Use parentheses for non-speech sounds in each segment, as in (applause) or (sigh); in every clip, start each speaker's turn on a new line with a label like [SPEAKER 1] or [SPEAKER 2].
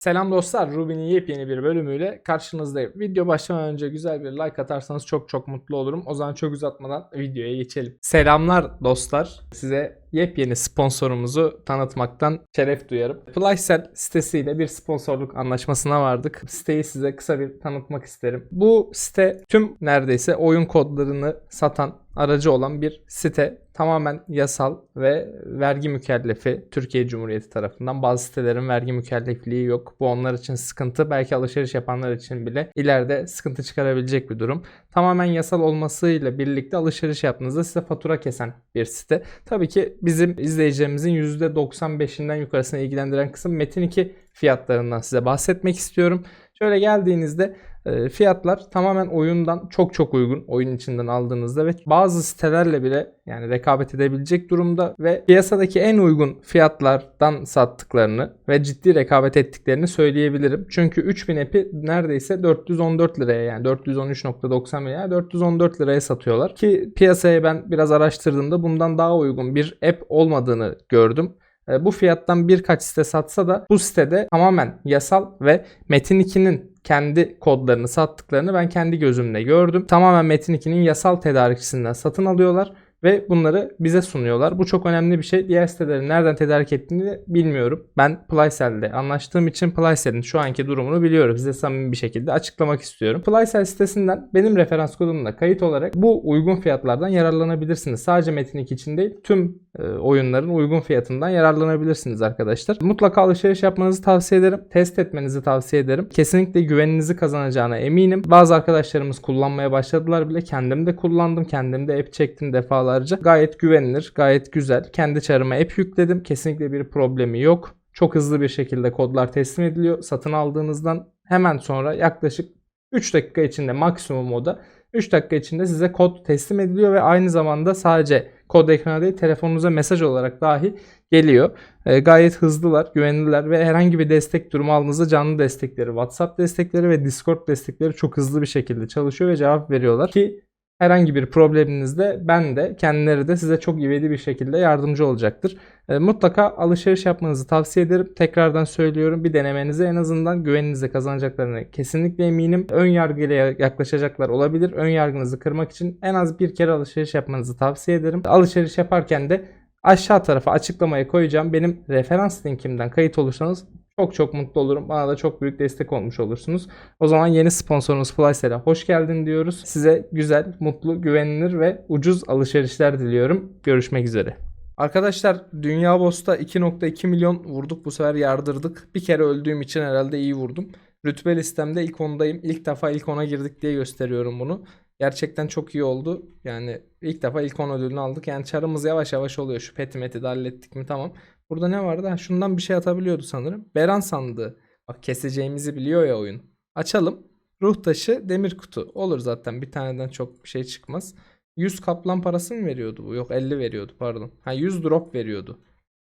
[SPEAKER 1] Selam dostlar, Ruby'nin yepyeni bir bölümüyle karşınızdayım. Video başlamadan önce güzel bir like atarsanız çok çok mutlu olurum. O zaman çok uzatmadan videoya geçelim. Selamlar dostlar. Size yepyeni sponsorumuzu tanıtmaktan şeref duyarım. Flysell sitesiyle bir sponsorluk anlaşmasına vardık. Siteyi size kısa bir tanıtmak isterim. Bu site tüm neredeyse oyun kodlarını satan aracı olan bir site. Tamamen yasal ve vergi mükellefi Türkiye Cumhuriyeti tarafından. Bazı sitelerin vergi mükellefliği yok. Bu onlar için sıkıntı. Belki alışveriş yapanlar için bile ileride sıkıntı çıkarabilecek bir durum. Tamamen yasal olmasıyla birlikte alışveriş yaptığınızda size fatura kesen bir site. Tabii ki bizim izleyicilerimizin %95'inden yukarısına ilgilendiren kısım Metin 2 fiyatlarından size bahsetmek istiyorum. Şöyle geldiğinizde e, fiyatlar tamamen oyundan çok çok uygun oyun içinden aldığınızda ve bazı sitelerle bile yani rekabet edebilecek durumda ve piyasadaki en uygun fiyatlardan sattıklarını ve ciddi rekabet ettiklerini söyleyebilirim. Çünkü 3000 app'i neredeyse 414 liraya yani 413.90 veya 414 liraya satıyorlar ki piyasaya ben biraz araştırdığımda bundan daha uygun bir app olmadığını gördüm. E, Bu fiyattan birkaç site satsa da bu sitede tamamen yasal ve Metin 2'nin kendi kodlarını sattıklarını ben kendi gözümle gördüm. Tamamen Metin 2'nin yasal tedarikçisinden satın alıyorlar ve bunları bize sunuyorlar. Bu çok önemli bir şey. Diğer sitelerin nereden tedarik ettiğini bilmiyorum. Ben Plycell'de anlaştığım için Plycell'in şu anki durumunu biliyorum. Size samimi bir şekilde açıklamak istiyorum. Plycell sitesinden benim referans kodumla kayıt olarak bu uygun fiyatlardan yararlanabilirsiniz. Sadece Metin 2 için değil tüm e, oyunların uygun fiyatından yararlanabilirsiniz arkadaşlar. Mutlaka alışveriş yapmanızı tavsiye ederim. Test etmenizi tavsiye ederim. Kesinlikle güveninizi kazanacağına eminim. Bazı arkadaşlarımız kullanmaya başladılar bile. Kendim de kullandım. Kendim de app çektim defalarca. Gayet güvenilir, gayet güzel. Kendi çarıma app yükledim. Kesinlikle bir problemi yok. Çok hızlı bir şekilde kodlar teslim ediliyor. Satın aldığınızdan hemen sonra yaklaşık 3 dakika içinde maksimum o da 3 dakika içinde size kod teslim ediliyor ve aynı zamanda sadece kod ekrana değil telefonunuza mesaj olarak dahi geliyor. E, gayet hızlılar, güvenliler ve herhangi bir destek durumu aldığınızda canlı destekleri, WhatsApp destekleri ve Discord destekleri çok hızlı bir şekilde çalışıyor ve cevap veriyorlar ki herhangi bir probleminizde ben de kendileri de size çok ivedi bir şekilde yardımcı olacaktır. E, mutlaka alışveriş yapmanızı tavsiye ederim. Tekrardan söylüyorum bir denemenize en azından güveninizi kazanacaklarına kesinlikle eminim. Ön yargıyla yaklaşacaklar olabilir. Ön yargınızı kırmak için en az bir kere alışveriş yapmanızı tavsiye ederim. Alışveriş yaparken de aşağı tarafa açıklamaya koyacağım. Benim referans linkimden kayıt olursanız çok çok mutlu olurum. Bana da çok büyük destek olmuş olursunuz. O zaman yeni sponsorumuz Flysel'e hoş geldin diyoruz. Size güzel, mutlu, güvenilir ve ucuz alışverişler diliyorum. Görüşmek üzere. Arkadaşlar Dünya Boss'ta 2.2 milyon vurduk. Bu sefer yardırdık. Bir kere öldüğüm için herhalde iyi vurdum. Rütbe listemde ilk ondayım. İlk defa ilk ona girdik diye gösteriyorum bunu. Gerçekten çok iyi oldu. Yani ilk defa ilk 10 ödülünü aldık. Yani çarımız yavaş yavaş oluyor. Şu peti de hallettik mi tamam. Burada ne vardı? Ha, şundan bir şey atabiliyordu sanırım. Beran sandığı. Bak keseceğimizi biliyor ya oyun. Açalım. Ruh taşı, demir kutu. Olur zaten bir taneden çok bir şey çıkmaz. 100 kaplan parası mı veriyordu bu? Yok 50 veriyordu pardon. Ha 100 drop veriyordu.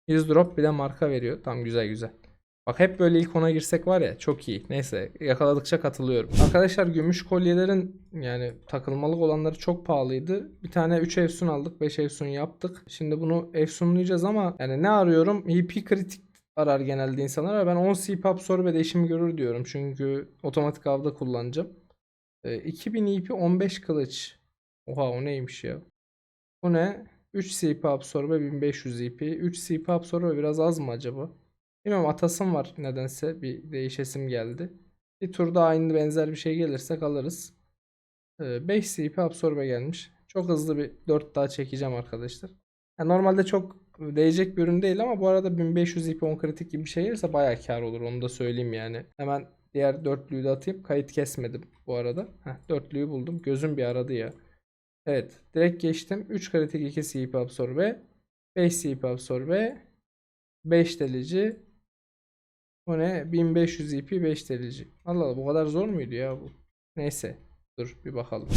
[SPEAKER 1] 100 drop bir de marka veriyor. Tam güzel güzel. Bak hep böyle ilk ona girsek var ya çok iyi. Neyse yakaladıkça katılıyorum. Arkadaşlar gümüş kolyelerin yani takılmalık olanları çok pahalıydı. Bir tane 3 efsun aldık 5 efsun yaptık. Şimdi bunu efsunlayacağız ama yani ne arıyorum? EP kritik arar genelde insanlar ben 10 CP absorbe de işimi görür diyorum. Çünkü otomatik avda kullanacağım. E, 2000 EP 15 kılıç. Oha o neymiş ya? Bu ne? 3 CP absorbe 1500 EP. 3 CP absorbe biraz az mı acaba? Bilmiyorum atasım var nedense bir değişesim geldi. Bir turda aynı benzer bir şey gelirse alırız. Ee, 5 CP absorbe gelmiş. Çok hızlı bir 4 daha çekeceğim arkadaşlar. Yani normalde çok değecek bir ürün değil ama bu arada 1500 IP 10 kritik gibi bir şey gelirse bayağı kar olur onu da söyleyeyim yani. Hemen diğer dörtlüyü de atayım. Kayıt kesmedim bu arada. Heh, dörtlüyü buldum. Gözüm bir aradı ya. Evet. Direkt geçtim. 3 kritik 2 CP absorbe. 5 CP absorbe. 5 delici. Bu ne? 1500 IP 5 delici. Allah Allah bu kadar zor muydu ya bu? Neyse. Dur bir bakalım.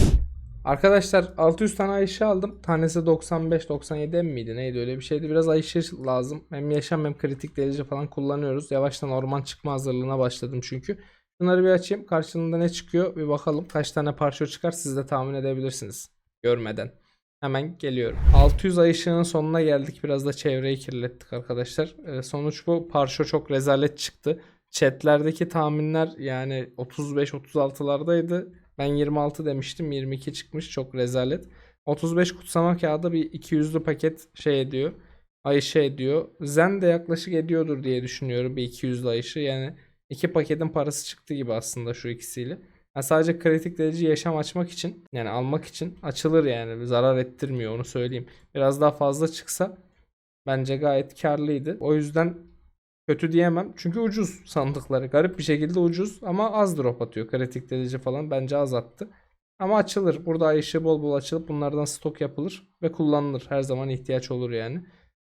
[SPEAKER 1] Arkadaşlar 600 tane Ayşe aldım. Tanesi 95-97 miydi? Neydi öyle bir şeydi. Biraz Ayşe lazım. Hem yaşam hem kritik delici falan kullanıyoruz. Yavaştan orman çıkma hazırlığına başladım çünkü. Bunları bir açayım. Karşılığında ne çıkıyor? Bir bakalım. Kaç tane parça çıkar siz de tahmin edebilirsiniz. Görmeden. Hemen geliyorum. 600 ay ışığının sonuna geldik. Biraz da çevreyi kirlettik arkadaşlar. Ee, sonuç bu. Parşo çok rezalet çıktı. chatlerdeki tahminler yani 35-36'lardaydı. Ben 26 demiştim. 22 çıkmış. Çok rezalet. 35 kutsama kağıdı bir 200'lü paket şey ediyor. Ayşe ediyor. Zen de yaklaşık ediyordur diye düşünüyorum bir 200'lü Ayşe. Yani iki paketin parası çıktı gibi aslında şu ikisiyle. Yani sadece kritik derece yaşam açmak için yani almak için açılır yani zarar ettirmiyor onu söyleyeyim. Biraz daha fazla çıksa bence gayet karlıydı. O yüzden kötü diyemem. Çünkü ucuz sandıkları. Garip bir şekilde ucuz ama az drop atıyor. Kritik derece falan bence az attı. Ama açılır. Burada ay bol bol açılıp bunlardan stok yapılır ve kullanılır. Her zaman ihtiyaç olur yani.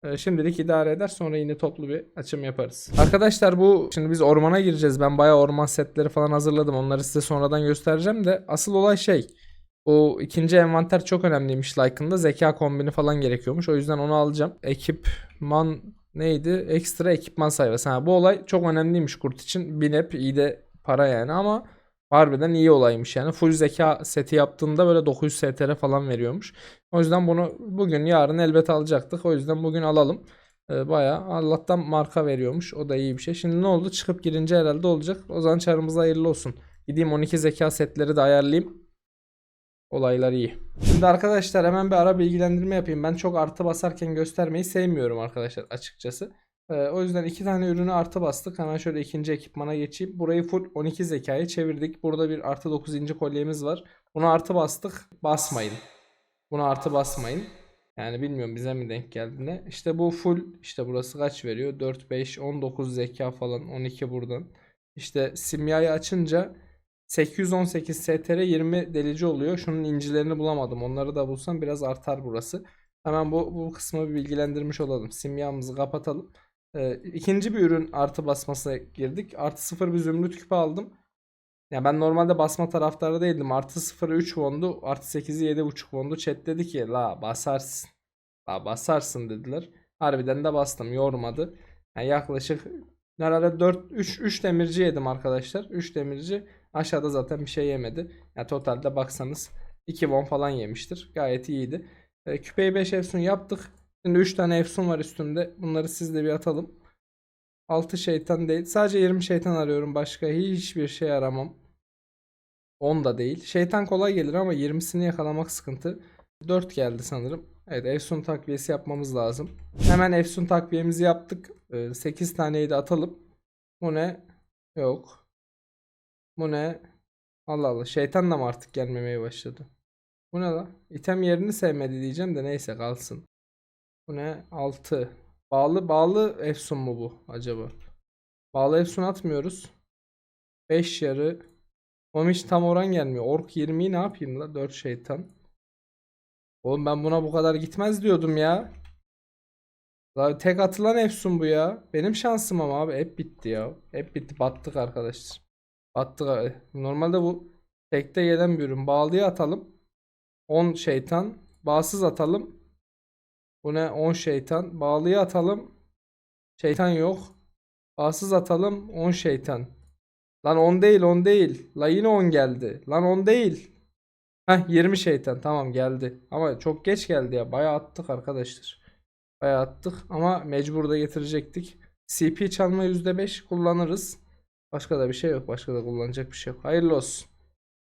[SPEAKER 1] Ee, Şimdilik idare eder sonra yine toplu bir açım yaparız. Arkadaşlar bu şimdi biz ormana gireceğiz. Ben bayağı orman setleri falan hazırladım. Onları size sonradan göstereceğim de asıl olay şey. O ikinci envanter çok önemliymiş Like'ında. Zeka kombini falan gerekiyormuş. O yüzden onu alacağım. Ekipman neydi? Ekstra ekipman sayfası. Ha, bu olay çok önemliymiş kurt için. Bin hep iyi de para yani ama harbiden iyi olaymış yani. Full zeka seti yaptığında böyle 900 STR falan veriyormuş. O yüzden bunu bugün yarın elbet alacaktık. O yüzden bugün alalım. Ee, bayağı Allah'tan marka veriyormuş. O da iyi bir şey. Şimdi ne oldu? Çıkıp girince herhalde olacak. O zaman çarımıza hayırlı olsun. Gideyim 12 zeka setleri de ayarlayayım. Olaylar iyi. Şimdi arkadaşlar hemen bir ara bilgilendirme yapayım. Ben çok artı basarken göstermeyi sevmiyorum arkadaşlar açıkçası. Ee, o yüzden iki tane ürünü artı bastık. Hemen şöyle ikinci ekipmana geçeyim. Burayı full 12 zekaya çevirdik. Burada bir artı 9 inci kolyemiz var. Bunu artı bastık. Basmayın. Bunu artı basmayın. Yani bilmiyorum bize mi denk geldi ne. İşte bu full işte burası kaç veriyor? 4, 5, 19 zeka falan 12 buradan. İşte simyayı açınca 818 STR 20 delici oluyor. Şunun incilerini bulamadım. Onları da bulsam biraz artar burası. Hemen bu, bu kısmı bilgilendirmiş olalım. Simyamızı kapatalım. Ee, ikinci bir ürün artı basmasına girdik. Artı 0 bir zümrüt küpe aldım. Ya ben normalde basma taraftarı değildim. Artı 0'ı 3 wondu. Artı 8'i 7.5 wondu. Chat dedi ki la basarsın. La basarsın dediler. Harbiden de bastım. Yormadı. Yani yaklaşık herhalde 4 3 3 demirci yedim arkadaşlar. 3 demirci aşağıda zaten bir şey yemedi. Yani totalde baksanız 2 won falan yemiştir. Gayet iyiydi. E, küpeyi 5 efsun yaptık. Şimdi 3 tane efsun var üstümde. Bunları siz de bir atalım. 6 şeytan değil. Sadece 20 şeytan arıyorum. Başka hiçbir şey aramam. 10 da değil. Şeytan kolay gelir ama 20'sini yakalamak sıkıntı. 4 geldi sanırım. Evet Efsun takviyesi yapmamız lazım. Hemen Efsun takviyemizi yaptık. 8 taneyi de atalım. Bu ne? Yok. Bu ne? Allah Allah. Şeytan da mı artık gelmemeye başladı? Bu ne la? İtem yerini sevmedi diyeceğim de neyse kalsın. Bu ne? 6. Bağlı bağlı Efsun mu bu acaba? Bağlı Efsun atmıyoruz. 5 yarı. Oğlum hiç tam oran gelmiyor. Ork 20'yi ne yapayım la? 4 şeytan. Oğlum ben buna bu kadar gitmez diyordum ya. La tek atılan Efsun bu ya. Benim şansım ama abi hep bitti ya. Hep bitti. Battık arkadaşlar. Battık. Normalde bu tekte gelen bir ürün. Bağlıya atalım. 10 şeytan. Bağsız atalım. Bu ne? 10 şeytan. Bağlıya atalım. Şeytan yok. Bağsız atalım. 10 şeytan. Lan 10 değil 10 değil. La yine 10 geldi. Lan 10 değil. Heh 20 şeytan tamam geldi. Ama çok geç geldi ya. Bayağı attık arkadaşlar. Bayağı attık ama mecbur da getirecektik. CP çalma %5 kullanırız. Başka da bir şey yok. Başka da kullanacak bir şey yok. Hayırlı olsun.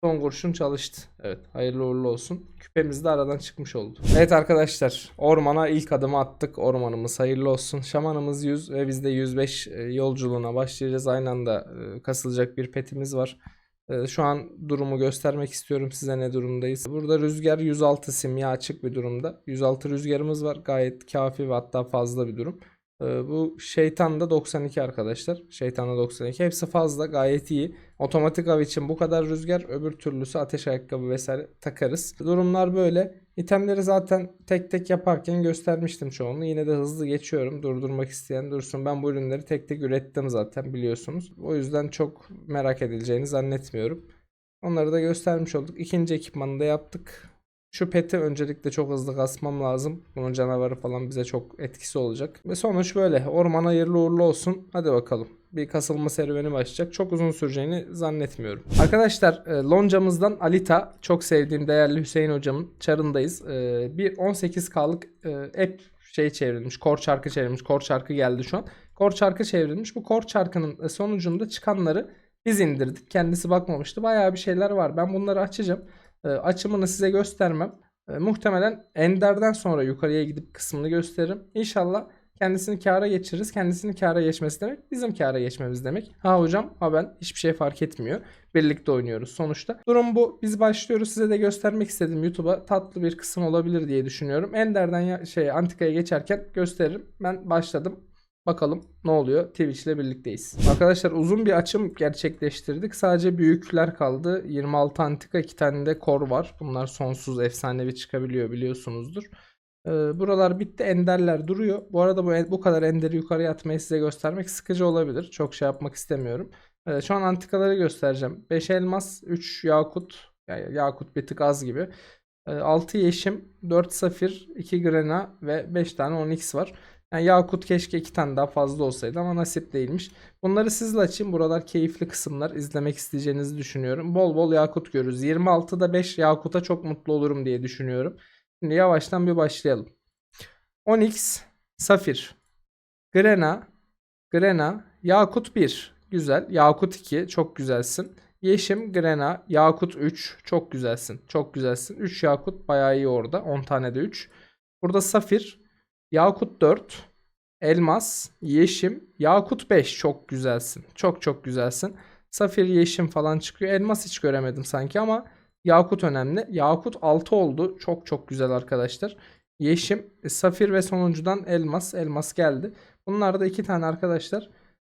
[SPEAKER 1] Son kurşun çalıştı. Evet hayırlı uğurlu olsun. Küpemiz de aradan çıkmış oldu. Evet arkadaşlar ormana ilk adımı attık. Ormanımız hayırlı olsun. Şamanımız 100 ve biz de 105 e, yolculuğuna başlayacağız. Aynı anda e, kasılacak bir petimiz var. E, Şu an durumu göstermek istiyorum size ne durumdayız. Burada rüzgar 106 simya açık bir durumda. 106 rüzgarımız var. Gayet kafi ve hatta fazla bir durum. Ee, Bu şeytan da 92 arkadaşlar. Şeytan da 92. Hepsi fazla gayet iyi. Otomatik av için bu kadar rüzgar. Öbür türlüsü ateş ayakkabı vesaire takarız. Durumlar böyle. İtemleri zaten tek tek yaparken göstermiştim çoğunu. Yine de hızlı geçiyorum. Durdurmak isteyen dursun. Ben bu ürünleri tek tek ürettim zaten biliyorsunuz. O yüzden çok merak edileceğini zannetmiyorum. Onları da göstermiş olduk. İkinci ekipmanı da yaptık. Şu peti öncelikle çok hızlı kasmam lazım. Bunun canavarı falan bize çok etkisi olacak. Ve sonuç böyle. Orman hayırlı uğurlu olsun. Hadi bakalım. Bir kasılma serüveni başlayacak. Çok uzun süreceğini zannetmiyorum. Arkadaşlar e, loncamızdan Alita. Çok sevdiğim değerli Hüseyin hocamın çarındayız. E, Bir 18K'lık e, app şey çevrilmiş. Kor çarkı çevrilmiş. Kor çarkı geldi şu an. Kor çarkı çevrilmiş. Bu kor çarkının sonucunda çıkanları biz indirdik. Kendisi bakmamıştı. Bayağı bir şeyler var. Ben bunları açacağım. E, açımını size göstermem. E, muhtemelen Ender'den sonra yukarıya gidip kısmını gösteririm. İnşallah kendisini kâra geçiririz. Kendisini kâra geçmesi demek bizim kâra geçmemiz demek. Ha hocam ha ben hiçbir şey fark etmiyor. Birlikte oynuyoruz sonuçta. Durum bu. Biz başlıyoruz. Size de göstermek istedim YouTube'a. Tatlı bir kısım olabilir diye düşünüyorum. Ender'den şey Antika'ya geçerken gösteririm. Ben başladım. Bakalım ne oluyor? Twitch ile birlikteyiz. Arkadaşlar uzun bir açım gerçekleştirdik. Sadece büyükler kaldı. 26 antika, 2 tane de kor var. Bunlar sonsuz efsanevi çıkabiliyor biliyorsunuzdur. Ee, buralar bitti. Enderler duruyor. Bu arada bu bu kadar enderi yukarıya atmayı size göstermek sıkıcı olabilir. Çok şey yapmak istemiyorum. Ee, şu an antikaları göstereceğim. 5 elmas, 3 yakut. Yani yakut bir tık az gibi. 6 yeşim, 4 safir, 2 grena ve 5 tane onyx var. Yani Yakut keşke iki tane daha fazla olsaydı ama nasip değilmiş. Bunları sizle açayım. Buralar keyifli kısımlar. izlemek isteyeceğinizi düşünüyorum. Bol bol Yakut görürüz. 26'da 5 Yakut'a çok mutlu olurum diye düşünüyorum. Şimdi yavaştan bir başlayalım. Onyx, Safir, Grena, Grena, Yakut 1. Güzel. Yakut 2. Çok güzelsin. Yeşim, Grena, Yakut 3. Çok güzelsin. Çok güzelsin. 3 Yakut bayağı iyi orada. 10 tane de 3. Burada Safir, Yakut 4. Elmas, Yeşim, Yakut 5. Çok güzelsin. Çok çok güzelsin. Safir, Yeşim falan çıkıyor. Elmas hiç göremedim sanki ama Yakut önemli. Yakut 6 oldu. Çok çok güzel arkadaşlar. Yeşim, Safir ve sonuncudan Elmas. Elmas geldi. Bunlar da iki tane arkadaşlar.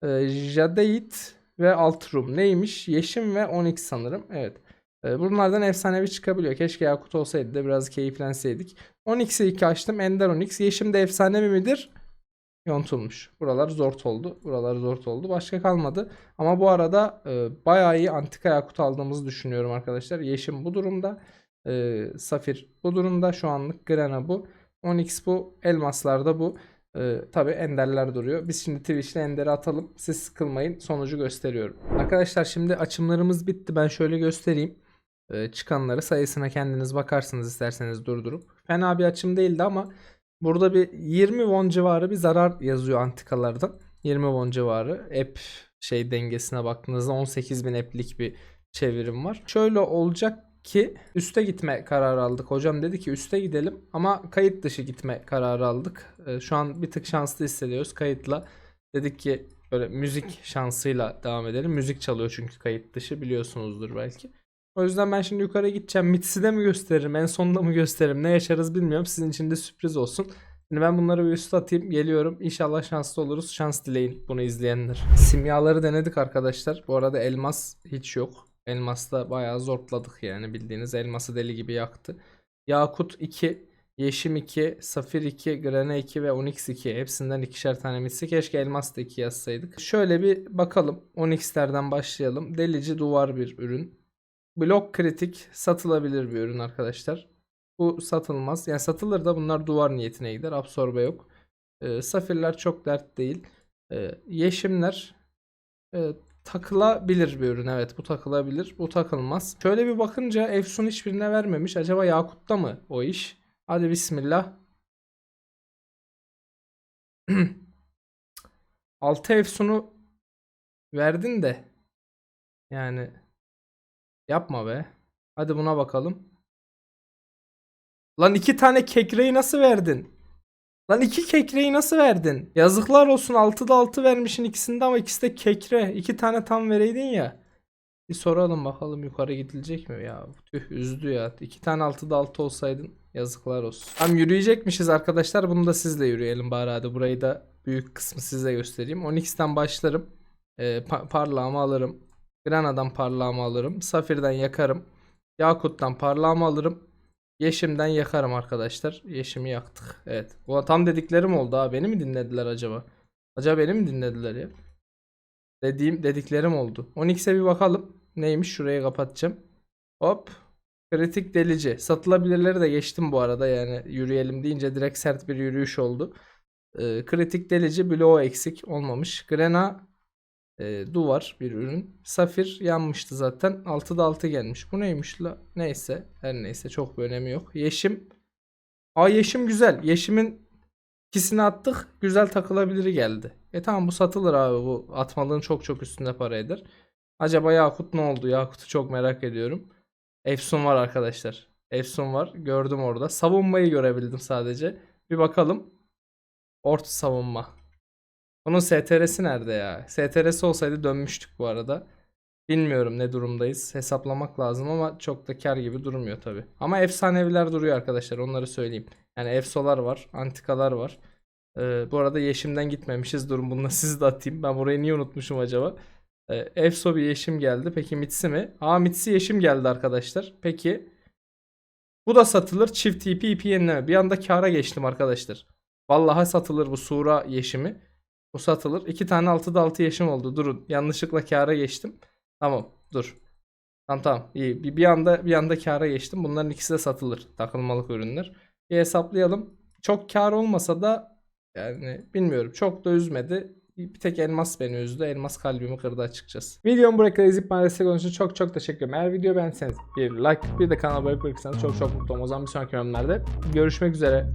[SPEAKER 1] Ee, Jadeit ve Altrum. Neymiş? Yeşim ve Onyx sanırım. Evet. Ee, bunlardan efsanevi çıkabiliyor. Keşke Yakut olsaydı da biraz keyiflenseydik. Onyx'i 2 açtım. Ender Onyx. Yeşim de efsanevi midir? Yontulmuş. Buralar zort oldu. Buralar zort oldu. Başka kalmadı. Ama bu arada e, bayağı iyi antika yakut aldığımızı düşünüyorum arkadaşlar. Yeşim bu durumda. E, Safir bu durumda. Şu anlık Grena bu. Onyx bu. Elmaslar da bu. E, Tabi enderler duruyor. Biz şimdi Twitch'le enderi atalım. Siz sıkılmayın. Sonucu gösteriyorum. Arkadaşlar şimdi açımlarımız bitti. Ben şöyle göstereyim. E, çıkanları sayısına kendiniz bakarsınız isterseniz durdurup. Fena bir açım değildi ama burada bir 20 won civarı bir zarar yazıyor antikalardan. 20 won civarı. App şey dengesine baktığınızda 18.000 app'lik bir çevirim var. Şöyle olacak ki üste gitme kararı aldık. Hocam dedi ki üste gidelim ama kayıt dışı gitme kararı aldık. Ee, şu an bir tık şanslı hissediyoruz kayıtla. Dedik ki böyle müzik şansıyla devam edelim. Müzik çalıyor çünkü kayıt dışı biliyorsunuzdur belki. O yüzden ben şimdi yukarı gideceğim. Mitsi de mi gösteririm? En sonunda mı gösteririm? Ne yaşarız bilmiyorum. Sizin için de sürpriz olsun. Şimdi ben bunları bir üst atayım. Geliyorum. İnşallah şanslı oluruz. Şans dileyin bunu izleyenler. Simyaları denedik arkadaşlar. Bu arada elmas hiç yok. Elmasla bayağı zortladık yani. Bildiğiniz elması deli gibi yaktı. Yakut 2, Yeşim 2, Safir 2, Grana 2 ve Onyx 2. Hepsinden ikişer tane mitsi. Keşke elmas da 2 yazsaydık. Şöyle bir bakalım. Onyx'lerden başlayalım. Delici duvar bir ürün. Blok kritik satılabilir bir ürün arkadaşlar. Bu satılmaz. Yani satılır da bunlar duvar niyetine gider. Absorbe yok. Ee, safirler çok dert değil. Ee, yeşimler e, takılabilir bir ürün. Evet bu takılabilir. Bu takılmaz. Şöyle bir bakınca Efsun hiçbirine vermemiş. Acaba Yakut'ta mı o iş? Hadi bismillah. (clears throat) 6 Efsun'u verdin de yani yapma be. Hadi buna bakalım. Lan iki tane kekreyi nasıl verdin? Lan iki kekreyi nasıl verdin? Yazıklar olsun 6'da 6 vermişin ikisinde ama ikisi de kekre. İki tane tam vereydin ya. Bir soralım bakalım yukarı gidilecek mi ya? Tüh üzdü ya. İki tane 6'da 6 olsaydın yazıklar olsun. Tam yürüyecekmişiz arkadaşlar. Bunu da sizle yürüyelim bari hadi. Burayı da büyük kısmı size göstereyim. 12'den başlarım. Ee, pa- parlağımı alırım. Grana'dan parlağımı alırım. Safir'den yakarım. Yakut'tan parlağımı alırım. Yeşim'den yakarım arkadaşlar. Yeşim'i yaktık. Evet. Bu tam dediklerim oldu ha. Beni mi dinlediler acaba? Acaba beni mi dinlediler ya? Dediğim dediklerim oldu. 12'e bir bakalım. Neymiş? Şurayı kapatacağım. Hop. Kritik delici. Satılabilirleri de geçtim bu arada. Yani yürüyelim deyince direkt sert bir yürüyüş oldu. Ee, kritik delici bloğu eksik olmamış. Grena e, duvar bir ürün. Safir yanmıştı zaten. 6'da 6 gelmiş. Bu neymiş la? Neyse. Her neyse çok bir önemi yok. Yeşim. Aa yeşim güzel. Yeşimin İkisini attık. Güzel takılabiliri geldi. E tamam bu satılır abi. Bu atmalığın çok çok üstünde para eder. Acaba Yakut ne oldu? Yakut'u çok merak ediyorum. Efsun var arkadaşlar. Efsun var. Gördüm orada. Savunmayı görebildim sadece. Bir bakalım. Orta savunma. Bunun STR'si nerede ya? STR'si olsaydı dönmüştük bu arada. Bilmiyorum ne durumdayız. Hesaplamak lazım ama çok da kar gibi durmuyor tabi. Ama efsaneviler duruyor arkadaşlar onları söyleyeyim. Yani efsolar var, antikalar var. Ee, bu arada yeşimden gitmemişiz. Durun bunu da (laughs) siz de atayım. Ben burayı niye unutmuşum acaba? Ee, Efso bir yeşim geldi. Peki Mitsi mi? Aa Mitsi yeşim geldi arkadaşlar. Peki. Bu da satılır. Çift TP IP yenileme. Bir anda kara geçtim arkadaşlar. Vallahi satılır bu Sura yeşimi. Bu satılır. İki tane 6'da 6 yeşim oldu. Durun. Yanlışlıkla kara geçtim. Tamam. Dur. Tamam tamam. İyi. Bir, bir anda bir anda kara geçtim. Bunların ikisi de satılır. Takılmalık ürünler. Bir hesaplayalım. Çok kar olmasa da yani bilmiyorum. Çok da üzmedi. Bir tek elmas beni üzdü. Elmas kalbimi kırdı açıkçası. Videomu buraya kadar izleyip bana destek için çok çok teşekkür ederim. Eğer video beğenseniz bir like bir de kanala abone olursanız çok çok mutlu olurum. O zaman bir sonraki bölümlerde görüşmek üzere.